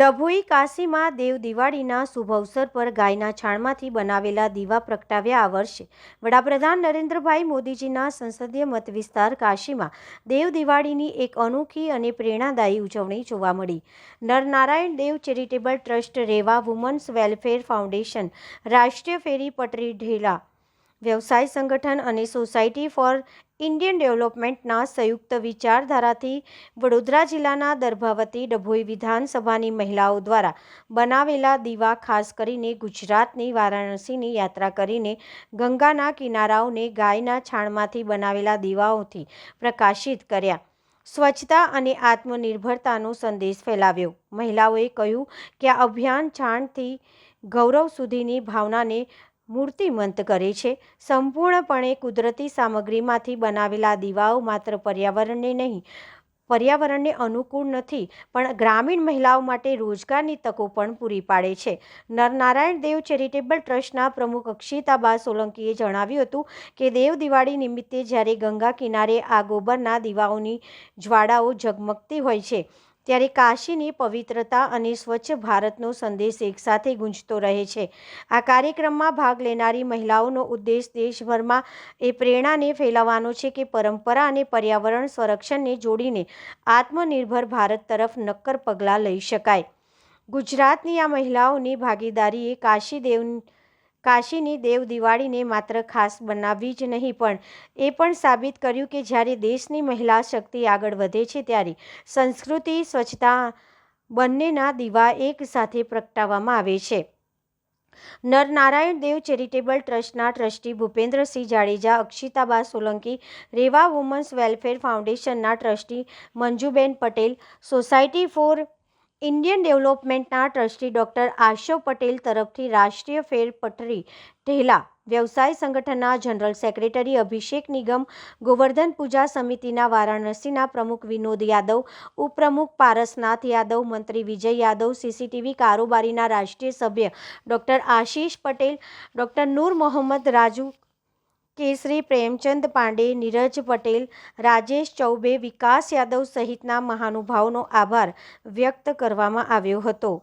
ડભોઈ કાશીમાં દેવ દિવાળીના શુભ અવસર પર ગાયના છાણમાંથી બનાવેલા દીવા પ્રગટાવ્યા આ વર્ષે. વડાપ્રધાન નરેન્દ્રભાઈ મોદીજીના સંસદીય મત વિસ્તાર કાશીમાં દેવ દિવાળીની એક અનોખી અને પ્રેરણાદાયી ઉજવણી જોવા મળી. Naranarayan Dev charitable trust Reva women's welfare foundation, રાષ્ટ્રીય ફેરી પટરી ઢેલા વ્યવસાય સંગઠન અને સોસાયટી ફોર ઇન્ડિયન ડેવલપમેન્ટના સંયુક્ત વિચારધારાથી વડોદરા જિલ્લાના દર્ભાવતી ડભોઈ વિધાનસભાની મહિલાઓ દ્વારા બનાવેલા દીવા ખાસ કરીને ગુજરાતની વારાણસીની યાત્રા કરીને ગંગાના કિનારાઓને ગાયના છાણમાંથી બનાવેલા દીવાઓથી પ્રકાશિત કર્યા. સ્વચ્છતા અને આત્મનિર્ભરતાનો સંદેશ ફેલાવ્યો. મહિલાઓએ કહ્યું કે આ અભિયાન છાણથી ગૌરવ સુધીની ભાવનાને મૂર્તિમંત કરે છે. સંપૂર્ણપણે કુદરતી સામગ્રીમાંથી બનાવેલા દીવાઓ માત્ર પર્યાવરણને નહીં, પર્યાવરણને અનુકૂળ નથી, પણ ગ્રામીણ મહિલાઓ માટે રોજગારની તકો પણ પૂરી પાડે છે. નરનારાયણ દેવ ચેરિટેબલ ટ્રસ્ટના પ્રમુખ અક્ષિતાબા સોલંકીએ જણાવ્યું હતું કે, દેવ દિવાળી નિમિત્તે જ્યારે ગંગા કિનારે આ ગોબરના દીવાઓની જ્વાળાઓ ઝગમગતી હોય છે ત્યારે કાશીની પવિત્રતા અને સ્વચ્છ ભારતનો સંદેશ એકસાથે ગુંજતો રહે છે. આ કાર્યક્રમમાં ભાગ લેનારી મહિલાઓનો ઉદ્દેશ દેશભરમાં એ પ્રેરણાને ફેલાવવાનો છે કે પરંપરા અને પર્યાવરણ સંરક્ષણને જોડીને આત્મનિર્ભર ભારત તરફ નક્કર પગલાં લઈ શકાય. ગુજરાતની આ મહિલાઓની ભાગીદારીએ કાશી દેવ કાશીની દેવ દિવાળીને માત્ર ખાસ બનાવવી જ નહીં, પણ એ પણ સાબિત કર્યું કે જ્યારે દેશની મહિલા શક્તિ આગળ વધે છે ત્યારે સંસ્કૃતિ, સ્વચ્છતા બંનેના દીવા એક સાથે પ્રગટાવવામાં આવે છે. નરનારાયણ દેવ ચેરિટેબલ ટ્રસ્ટના trustee Bhupendrasinh Jadeja, Akshitaba Solanki, Reva women's welfare ફાઉન્ડેશનના trustee Manjuben Patel, society for Indian ડેવલપમેન્ટના trustee doctor Ashav Patel તરફથી રાષ્ટ્રીય ફેર પટરી ઢેલા વ્યવસાય સંગઠનના જનરલ સેક્રેટરી અભિષેક નિગમ, ગોવર્ધન પૂજા સમિતિના વારાણસીના પ્રમુખ વિનોદ યાદવ, ઉપપ્રમુખ પારસનાથ યાદવ, મંત્રી વિજય યાદવ, સીસીટીવી કારોબારીના રાષ્ટ્રીય સભ્ય ડૉક્ટર આશીષ પટેલ, ડૉક્ટર નૂર મોહમ્મદ રાજુ કેસરી, પ્રેમચંદ પાંડે, નીરજ પટેલ, રાજેશ ચૌબે, વિકાસ યાદવ સહિતના મહાનુભાવોનો આભાર વ્યક્ત કરવામાં આવ્યો હતો.